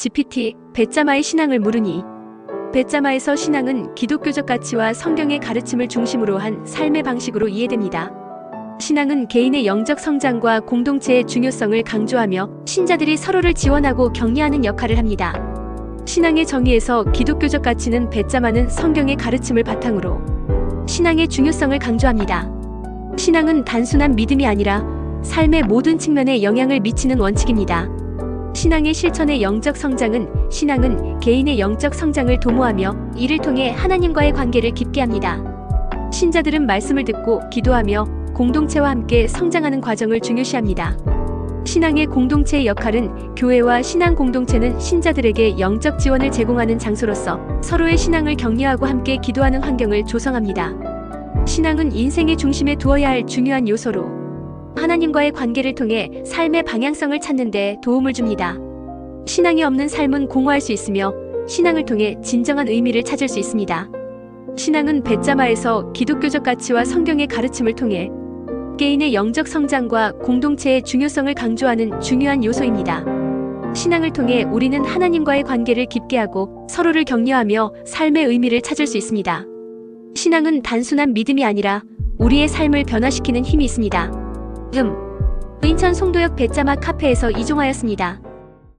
GPT, 베짜마의 신앙을 물으니 베짜마에서 신앙은 기독교적 가치와 성경의 가르침을 중심으로 한 삶의 방식으로 이해됩니다. 신앙은 개인의 영적 성장과 공동체의 중요성을 강조하며 신자들이 서로를 지원하고 격려하는 역할을 합니다. 신앙의 정의에서 기독교적 가치는 베짜마는 성경의 가르침을 바탕으로 신앙의 중요성을 강조합니다. 신앙은 단순한 믿음이 아니라 삶의 모든 측면에 영향을 미치는 원칙입니다. 신앙의 실천의 영적 성장은 신앙은 개인의 영적 성장을 도모하며 이를 통해 하나님과의 관계를 깊게 합니다. 신자들은 말씀을 듣고 기도하며 공동체와 함께 성장하는 과정을 중요시합니다. 신앙의 공동체의 역할은 교회와 신앙 공동체는 신자들에게 영적 지원을 제공하는 장소로서 서로의 신앙을 격려하고 함께 기도하는 환경을 조성합니다. 신앙은 인생의 중심에 두어야 할 중요한 요소로 하나님과의 관계를 통해 삶의 방향성을 찾는 데 도움을 줍니다. 신앙이 없는 삶은 공허할 수 있으며 신앙을 통해 진정한 의미를 찾을 수 있습니다. 신앙은 베짜마에서 기독교적 가치와 성경의 가르침을 통해 개인의 영적 성장과 공동체의 중요성을 강조하는 중요한 요소입니다. 신앙을 통해 우리는 하나님과의 관계를 깊게 하고 서로를 격려하며 삶의 의미를 찾을 수 있습니다. 신앙은 단순한 믿음이 아니라 우리의 삶을 변화시키는 힘이 있습니다. 음. 인천 송도역 배짜마 카페에서 이종하였습니다.